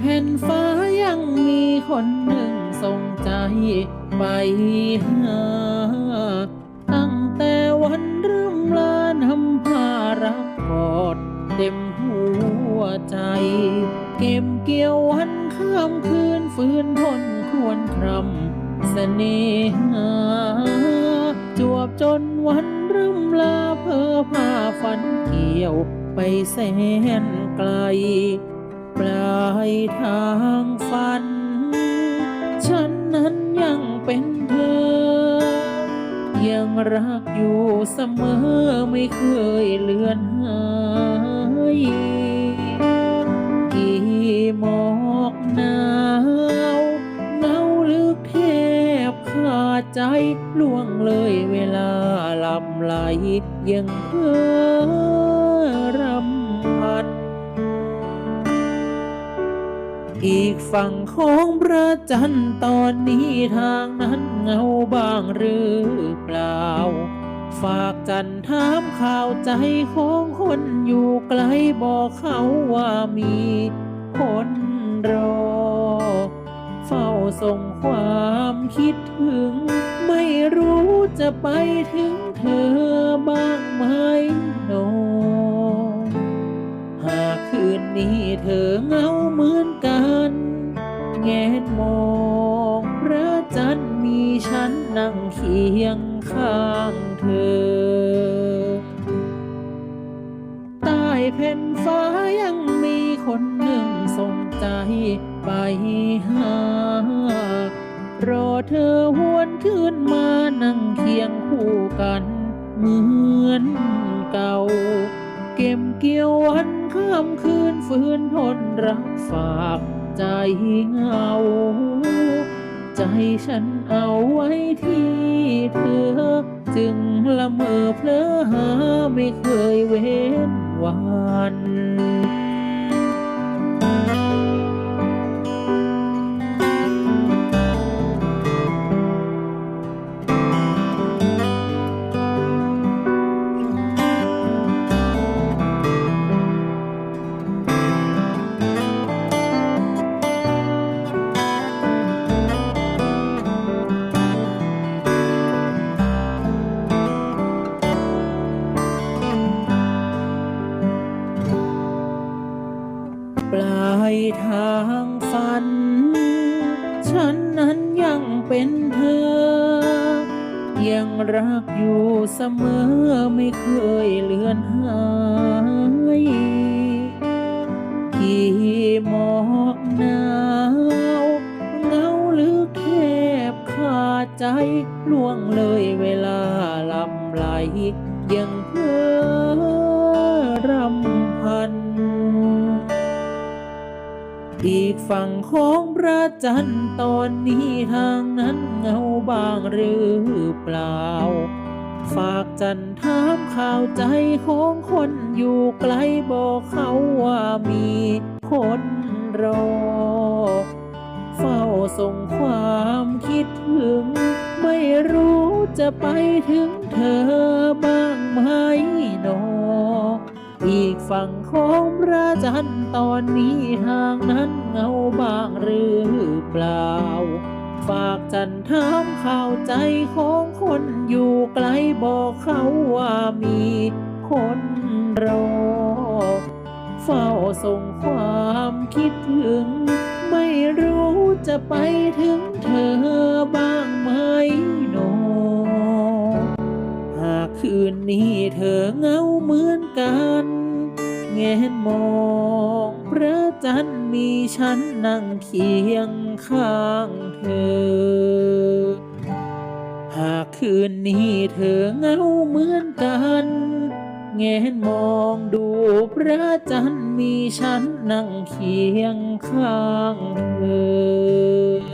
แผ่นฟ้ายังมีคนหนึ่งส่งใจไปหา ตั้งแต่วันเริ่มลานำพารักกอดเต็มหัวใจ เก็บเกี่ยววันข้ามคืนฟื้นทนควรครำเสน่หา จวบจนวันร่ำลาเพอพาฝันเกี่ยวไปแสนไกล ปลายทางฝัน ฉันนั้นยังเป็นเธอ ยังรักอยู่เสมอไม่เคยเลือนหายกี่หมอกหนาวหนาวลึกแทบขาดใจล่วงเลยเวลาลับไหลยังเพ้อรำ อีกฝั่งของพระจันทร์ตอนนี้ทางนั้นเงาบ้างหรือเปล่า ฝากจันทร์ถามข่าวใจของคนอยู่ไกลบอกเขาว่ามีคนรอ เฝ้าส่งความคิดถึง ไม่รู้จะไปถึงเธอบ้างไหมโน หากคืนนี้เธอเหงาเหมือน แงนมองพระจันทร์มีฉันนั่งเคียงข้างเธอ ใต้แผ่นฟ้ายังมีคนหนึ่งส่งใจไปหารอเธอหวนขึ้นมานั่งเคียงคู่กันเหมือนเก่า เก็บเกี่ยววันข้ามคืนฝืนทนรักฝาก ใจเหงา ใจฉันเอาไว้ที่เธอ จึงละเมอเพลอหาไม่เคยเว้นวัน ทางฝัน ฉันนั้นยังเป็นเธอ ยังรักอยู่เสมอไม่เคยเลือนหายกี่หมอกหนาวเหงาลึกแทบขาดใจล่วงเลยเวลาลำไหลยัง อีกฝั่งของพระจันทร์ตอนนี้ทางนั้นเงาบางหรือเปล่า ฝากจันทร์ถามข่าวใจของคนอยู่ไกลบอกเขาว่ามีคนรอ เฝ้าส่งความคิดถึง ไม่รู้จะไปถึงเธอบ้างไหมนออี กฝั่งของพระจันทร์ตอนนี้ทางนั้นเงาบางหรือเปล่า ฝากจันทร์ถามข่าวใจของคนอยู่ไกลบอกเขาว่ามีคนรอ เฝ้าส่งความคิดถึง ไม่รู้จะไปถึงเธอบ้างไหมหนอหากคืนนี้เธอเหงาเหมือนกัน นมองพระจันทร์มีฉันนั่งเคียงข้างเธอ หากคืนนี้เธอเงาเหมือนกันแงนมองดูพระจันทร์มีฉันนั่งเคียงข้างเธอ